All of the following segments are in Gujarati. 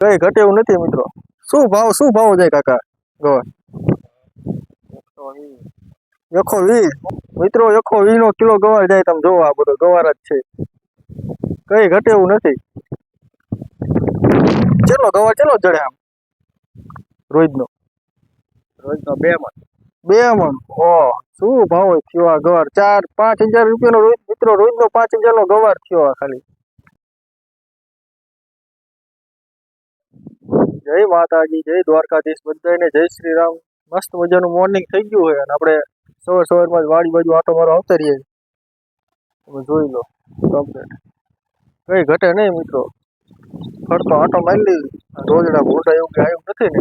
કઈ ઘટે એવું નથી મિત્રો. શું ભાવ શું ભાવ જાય કાકા? ગવાર યખો વી. મિત્રો યખો વી નો કિલો ગવાર જાય તમે જોવો આ બધો ગવાર જ છે. કઈ ઘટે એવું નથી. ચેલો ગવાર ચેલો જડે આમ? રોજ નો રોજ તો બે માં બે મણ? ઓ શું ભાવ થયો આ ગવાર? ચાર પાંચ હજાર રૂપિયાનો રોજ મિત્રો રોજ નો પાંચ હજાર નો ગવાર થયો આ ખાલી. જય માતાજી, જય દ્વારકાધીશ બધાને જય શ્રી રામ મસ્ત મજાનું મોર્નિંગ થઈ ગયું હોય અને આપણે સવાર સવારમાં જ વાડી બાજુ આટો મારો આવતા રહીએ તમે જોઈ લો કમ્પ્લેટ કઈ ઘટે નહીં મિત્રો. ફરતો આટો મારી લઈ રોજડા ભૂંડા એવું કે આવ્યું નથી ને.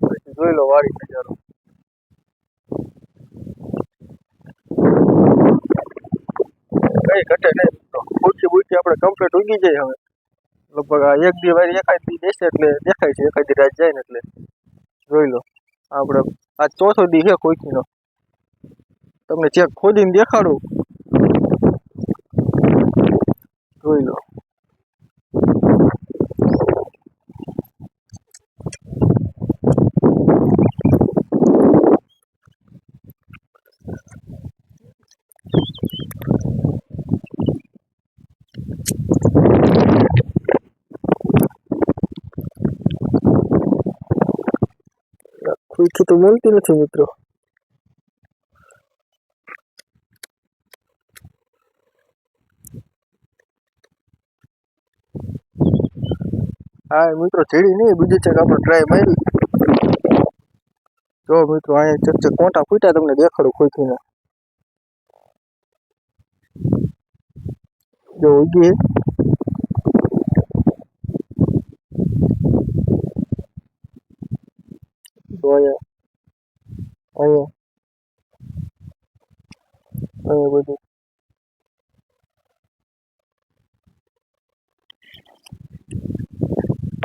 પછી જોઈ લો વાડી નજારો. કઈ ઘટે નહીં મિત્રો. બુચી બુચી આપણે કમ્પ્લેટ ઉગી જાય હવે. લગભગ એક દી વાર એકાદ દી બેસે એટલે દેખાય છે એકાદ દી રાત જાય ને એટલે. જોઈ લો આપણે આ ચોથો દી છે કોઈકીનો. તમને ચેક ખોદીને દેખાડું. જોઈ લો. કોઈથી તો મળતી નથી મિત્રો હા મિત્રો ચેડી નહીં બીજી ચેક આપણે ટ્રાય મારી જો મિત્રો અહીંયા ચેક ચેક કોટા ફૂટ્યા તમને દેખાડું કોઈથી જો ઉગી તો અહીંયા. અહીંયા અહીંયા બધું.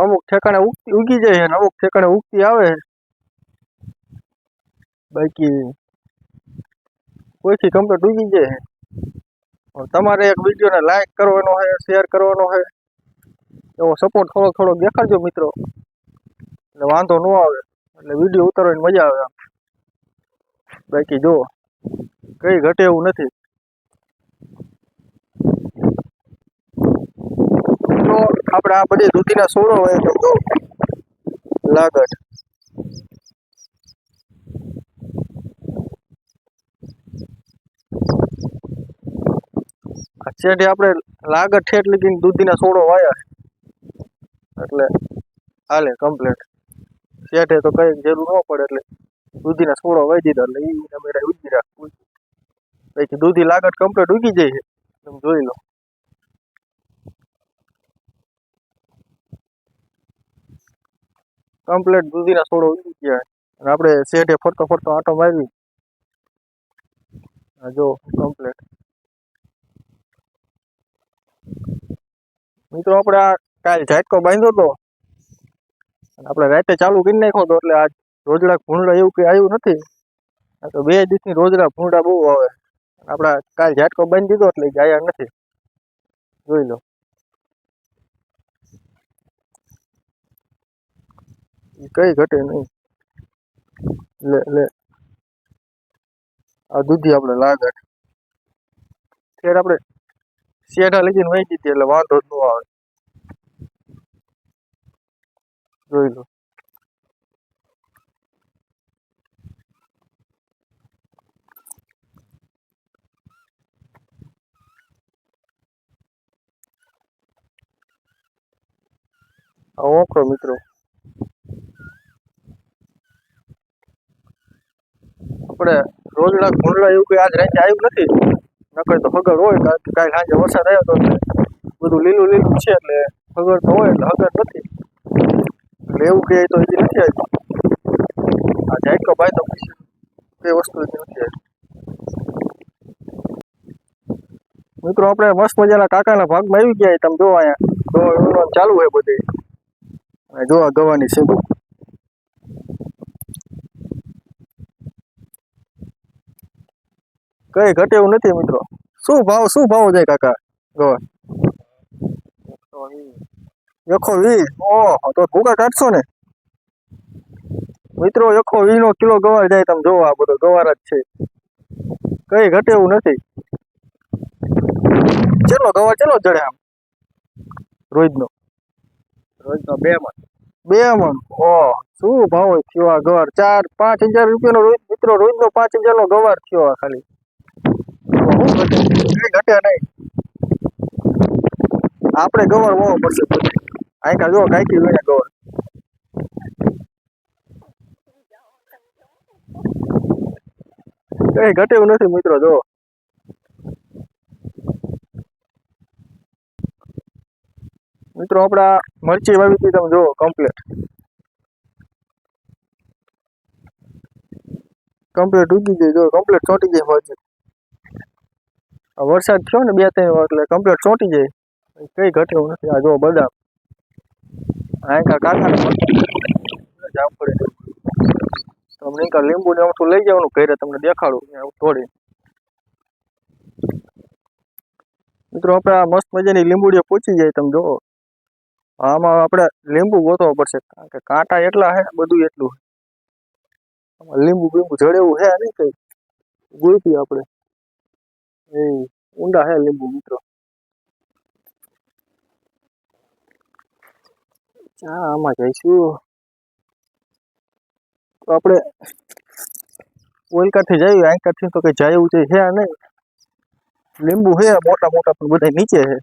અમુક ઠેકાણે ઉગી જાય છે અમુક ઠેકાણે ઉગતી આવે છે. બાકી કોઈથી કમ્પ્લીટ ઉગી જાય છે. તમારે એક વિડીયોને લાઈક કરવાનો છે શેર કરવાનો છે. એવો સપોર્ટ થોડો થોડો દેખાડજો મિત્રો. એટલે વાંધો ન આવે. એટલે વીડિયો ઉતારવાની મજા આવે આમ. બાકી જો, કઈ ઘટે એવું નથી. તો આપણે આ બધી દૂધીના સોળો હોય તો લાગટ છેડે આપણે લાગત ઠેઠ લગીને દૂધીના સોળો વાયા. એટલે, હાલે કમ્પ્લીટ શેઠે તો કઈ જરૂર ન પડે એટલે દૂધીના છોડો વાઈ દીધા એટલે એ ઉગી રાખ પછી દૂધી લાગત કમ્પ્લીટ ઉગી જાય છે. તમે જોઈ લો. કમ્પ્લીટ દૂધીના છોડો ઉગી ગયા. અને આપણે શેઠે ફરતો ફરતો આટો મારી જો કમ્પ્લીટ મિત્રો, આપણે આ કાલ ઝાટકો બાંધ્યો હતો આપણે રાતે ચાલુ કરી નાખ્યો તો એટલે આ રોજડા ભૂંડા એવું કંઈ આવ્યું નથી. આ તો બે દિવસની રોજડા ભૂંડા બહુ આવે. આપણા કાલ ઝાટકો બાંધી દીધો એટલે ઈ નથી. જોઈ લો. કઈ ઘટે નહીં. લે લે. આ દૂધી આપણે લાગે. ફેર આપણે શેઠા લગીને વહી દીધી એટલે વાંધો જ ન આવે. જોઈ લો. ઓકળો મિત્રો. આપણે રોજડા ભૂંડલા એવું કઈ આજ રાતે આવ્યું નથી. નકર તો હગર હોય કારણ કાલ સાંજે વરસાદ આવ્યો તો બધું લીલું લીલું છે એટલે હગર તો હોય, એટલે હગર નથી. એવું કે તો હજી નથી આવ્યું આ જાયકો ભાઈ તો એ વસ્તુ હજી નથી આવી. મિત્રો, આપણે મસ્ત મજાના કાકાના ભાગમાં આવી ગયા તમે જો અહીંયા ચાલુ હોય બધે. જોવા ગવાની છે. કઈ ઘટે એવું નથી મિત્રો. શું ભાવ શું ભાવ જાય કાકા? ગવા એકસો વીસ ઓહો તો ભૂકા કાઢશો ને? મિત્રો એકસો વીસ નો કિલો ગવાર જાય તમે જોવો આ બધો ગવાર જ છે. કઈ ઘટે એવું નથી. ચેલો ગવાર ચેલો જડે આમ? રોજનો? રોજનો બે મણ. બે મણ? ઓ શું ભાવ થયો આ ગવાર ચાર પાંચ હજાર રૂપિયાનો રોજ મિત્રો રોજનો પાંચ હજાર નો ગવાર થયો આ ખાલી. શું ઘટે? કઈ ઘટે નહીં. આપણે ગવર હોવો પડશે. બધે આયકા જો કાંઈકી જોઈને ગવર. કઈ ઘટે નથી મિત્રો, જો. મિત્રો આપડા મરચી વાવી હતી તમે જુઓ કમ્પ્લીટ કમ્પ્લીટ ઉગી ગઈ, જો કમ્પ્લીટ ચોંટી ગઈ મરચી. વરસાદ થયો ને બે ત્રણ એટલે કમ્પ્લીટ ચોંટી જાય કઈ ઘટે નથી. આ જો બદામ. આયકા કાકાને પડે તમને કા લીંબુ ને અમથું લઈ જવાનું ઘરે તમને દેખાડું તોડી મિત્રો, આપણે આ મસ્ત મજાની લીંબુડીઓ પૂછી જાય તમે જોવો. આમાં આપણે લીંબુ ગોતવો પડશે, કારણ કે કાંટા એટલા હે બધું એટલું લીંબુ લીંબુ જડે એવું હે નહીં કઈ? ગોતી આપણે. એ ઊંડા હે લીંબુ, મિત્રો. આમાં જઈશું. તો આપણે ઓલકાથી જઈએ આંકાથી તો કઈ જાય એવું છે હે નહીં. લીંબુ હે મોટા મોટા, પણ બધા નીચે હે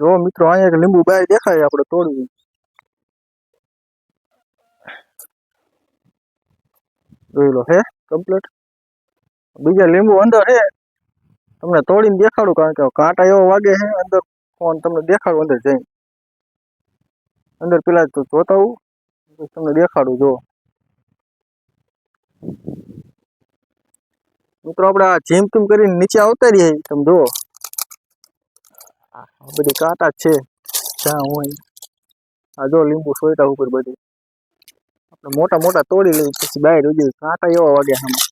જો મિત્રો, અહીંયા લીંબુ બહાર દેખાય, આપણે તોડવું. જોઈ લો હે કમ્પ્લીટ બીજા લીંબુ અંદર હે તમને તોડીને દેખાડું, કારણ કે કાંટા એવો વાગે છે, અંદર ફોન તમને દેખાડું, અંદર જઈને. અંદર પેલા તો જોતા હું તમને દેખાડું, જો. મિત્રો, આપણે આ જેમ ટીમ કરીને નીચે આવતા રહીએ? તમે જુઓ. બધી કાંટા છે. જ્યાં હોય. આ જો લીંબુ સોયટા ઉપર બધી. મોટા મોટા તોડી લઈએ પછી બહાર ઉજી કાંટા એવા વાગે આમાં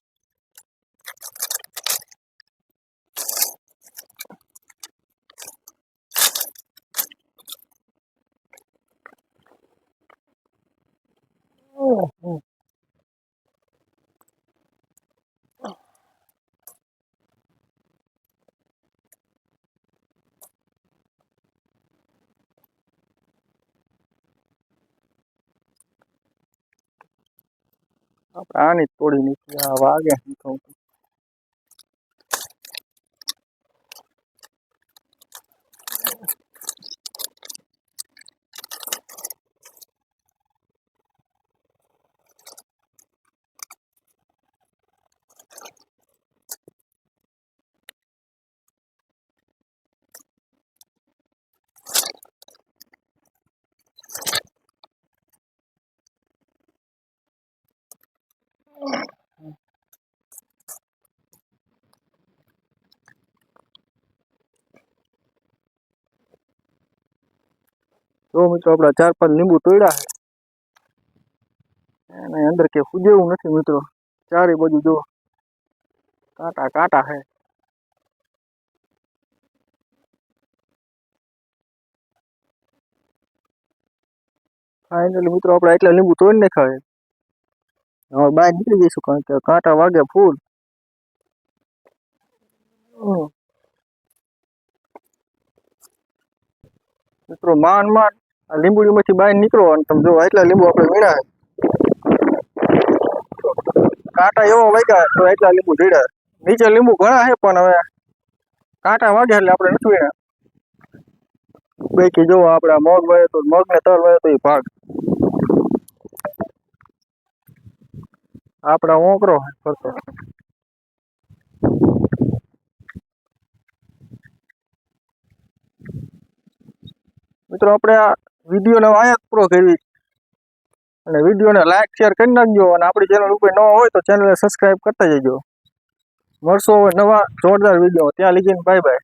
ઓહો. આપણે આની તોડી નીકળી આ વાગે જો મિત્રો આપણા ચાર પાંચ લીંબુ તોડ્યા છે. એને અંદર કે ફૂજેવું નથી મિત્રો. ચારે બાજુ જો કાંટા કાંટા છે. ફાઇનલી મિત્રો આપણે એટલા લીંબુ તોડી નાખ્યા છે. હવે બહાર નીકળી જઈશું કારણ કે કાંટા વાગે ફૂલ. હમ. મિત્રો માન માન આ લીંબુડીમાંથી બહાર નીકળો અને તમે જો એટલા લીંબુ આપણે વીણા કાંટા એવો વાગ્યા તો એટલા લીંબુ જડ્યા નીચે લીંબુ ઘણા છે, પણ હવે કાંટા વાગ્યા એટલે આપણે નથી વીણા બાકી જો આપણા મગ વહે તો મગ ને તલ વહે તો એ ભાગ. આપણા ઓકરો ફરતો. મિત્રો, આપણે આ વિડીયોને અહીંયા પૂરો કરવી અને વિડીયોને લાઈક શેર કરી નાખજો. અને આપણી ચેનલ ઉપર નવા હોય તો ચેનલને સબસ્ક્રાઈબ કરતા જજો. મળશો નવા જોરદાર વીડિયો ત્યાં લગીને બાય બાય